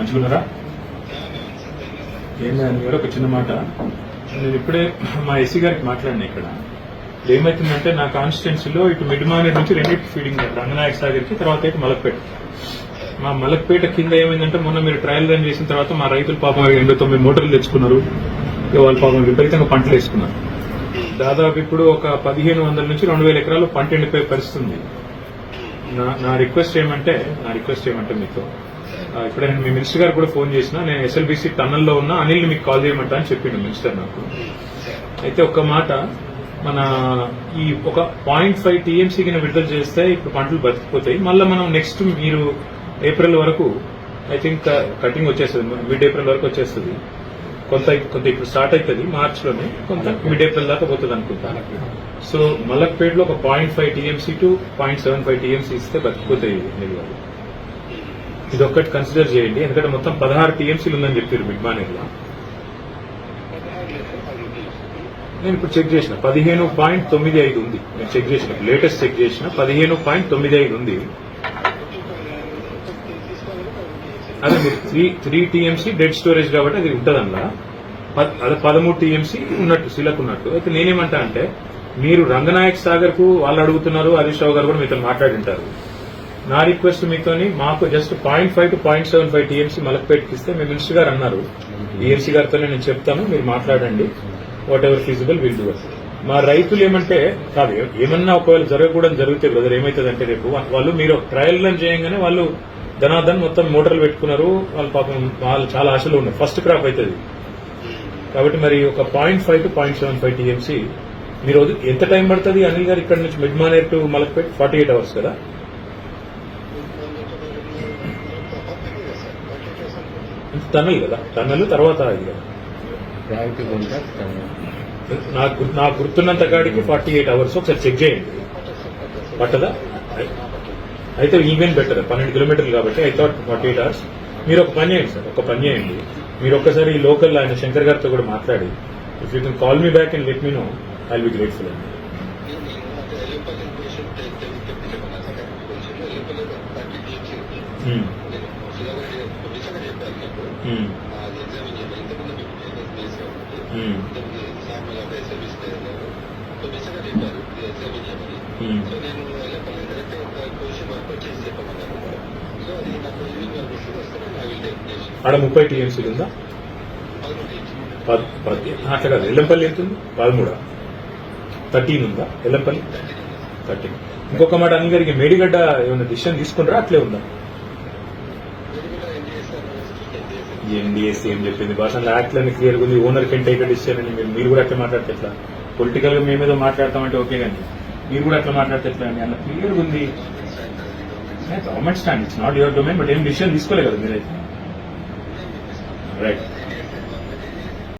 మంచిగున్నారా ఏం దాని ఒక చిన్న మాట. నేను ఇప్పుడే మా ఎస్సీ గారికి మాట్లాడినా ఇక్కడ. ఏమైతుందంటే నా కాన్స్టిట్యున్సీలో ఇటు మిడ్ నుంచి రెండింటి ఫీడింగ్ రంగనాయక సాగర్కి తర్వాత ఇటు మలక్పేట. మా మలక్పేట కింద ఏమైందంటే మొన్న మీరు ట్రయల్ రన్ చేసిన తర్వాత మా రైతులు పాపం ఎండు తొమ్మిది మోటార్లు తెచ్చుకున్నారు. వాళ్ళు పాపం విపరీతంగా పంటలు వేసుకున్నారు. దాదాపు ఇప్పుడు ఒక పదిహేను వందల నుంచి రెండు వేల ఎకరాలు పంట ఎండిపోయే పరిస్థితి ఉంది. నా నా రిక్వెస్ట్ ఏమంటే నా రిక్వెస్ట్ ఏమంటే మీతో ఇప్పుడే నేను మీ మినిస్టర్ గారు కూడా ఫోన్ చేసిన నేను ఎస్ఎల్బీసీ టన్నల్లో ఉన్న అనిల్ని మీకు కాల్ చేయమంటా అని చెప్పిండు మినిస్టర్ నాకు. అయితే ఒక మాట మన ఈ ఒక పాయింట్ ఫైవ్ టీఎంసీ కింద విడుదల చేస్తే ఇప్పుడు పంటలు బతికిపోతాయి. మళ్ళీ మనం నెక్స్ట్ మీరు ఏప్రిల్ వరకు ఐ థింక్ కటింగ్ వచ్చేస్తుంది మిడ్ ఏప్రిల్ వరకు వచ్చేస్తుంది. కొంత కొంత ఇప్పుడు స్టార్ట్ అవుతుంది మార్చ్లోనే కొంత మిడ్ ఏప్రిల్ దాకా పోతుంది అనుకుంటా. సో మలక్పేటలో ఒక point five TMC to point seven five TMC ఇస్తే బతికిపోతాయి నిల్వలు. ఇది ఒక్కటి కన్సిడర్ చేయండి. ఎందుకంటే మొత్తం పదహారు టీఎంసీలు ఉందని చెప్పారు మిడ్ మానేర్లో నేను ఇప్పుడు చెక్ చేసిన. పదిహేను పాయింట్ తొమ్మిది ఐదు ఉంది. నేను చెక్ చేసిన. లేటెస్ట్ చెక్ చేసిన. పదిహేను పాయింట్ తొమ్మిది ఐదు ఉంది. అదే మీరు three three TMC dead storage కాబట్టి అది ఉంటదల్లా ప- అదే పదమూడు టీఎంసీ ఉన్నట్టు శిలకు ఉన్నట్టు. అయితే నేనేమంటా అంటే మీరు రంగనాయక్ సాగర్కు వాళ్ళు అడుగుతున్నారు హరీష్ రావు గారు కూడా మీతో మాట్లాడింటారు. నా రిక్వెస్ట్ మీతోని మాకు just point five to point seven five TMC మలక్పేటకి ఇస్తే మీ మినిస్టర్ గారు అన్నారు. ఈఎంసీ గారితో నేను చెప్తాను మీరు మాట్లాడండి. Whatever feasible will do మా రైతులు ఏమంటే కాదు ఏమన్నా ఒకవేళ జరగకూడదు జరిగితే బ్రదర్ ఏమవుతుందంటే రేపు వాళ్ళు మీరు ట్రయల్ రన్ చేయగానే వాళ్ళు ధనాధన్ మొత్తం మోటార్లు పెట్టుకున్నారు వాళ్ళు పాపం వాళ్ళు చాలా ఆశలు ఉన్నారు. ఫస్ట్ క్రాప్ అవుతుంది కాబట్టి మరి ఒక point five to point seven five TMC మీరు ఎంత టైం పడుతుంది? అనిల్ గారు ఇక్కడ నుంచి mid Maner to Malakpet forty eight hours కదా? టన్నల్ కదా టన్నల్ తర్వాత ఇది కదా నాకు నాకు గుర్తున్నంత కాడికి ఫార్టీ ఎయిట్ అవర్స్ ఒకసారి చెక్ చేయండి. పట్టదా? అయితే ఈవెన్ బెటర్ పన్నెండు కిలోమీటర్లు కాబట్టి I thought forty eight hours మీరు ఒక పని చేయండి సార్ ఒక పని చేయండి. మీరు ఒక్కసారి ఈ లోకల్ ఆయన శంకర్ గారితో కూడా మాట్లాడి if you can call me back and let me know I be grateful అండి Hmm. Hmm. hmm. ఆడ ముప్పై టీఎంసీలు ఉందా? పద్- అట్లా కాదు. ఎల్లంపల్లి ఎంత ఉంది పదమూడా. థర్టీన్ ఉందా? ఎల్లంపల్లి? థర్టీన్. ఇంకొక మాట అన్ని గారికి మేడిగడ్డ ఏమైనా డిసిషన్ తీసుకుంటారా? అట్లే ఉందా? ఎన్డీఎస్ ఏం చెప్పింది. భాష యాక్ట్ లని క్లియర్ ఉంది ఓనర్ కెన్ టేక్ డిసిషన్ అని మీరు- మీరు కూడా అట్లా మాట్లాడితే ఎట్లా? పొలిటికల్గా మేమేదో మాట్లాడతామంటే ఓకే కానీ మీరు కూడా అట్లా మాట్లాడితే ఎట్లా అండి? అలా క్లియర్ ఉంది. Government stand it's not your domain but ఏం డిసిషన్ తీసుకోలేదు కదా మీరైతే. రైట్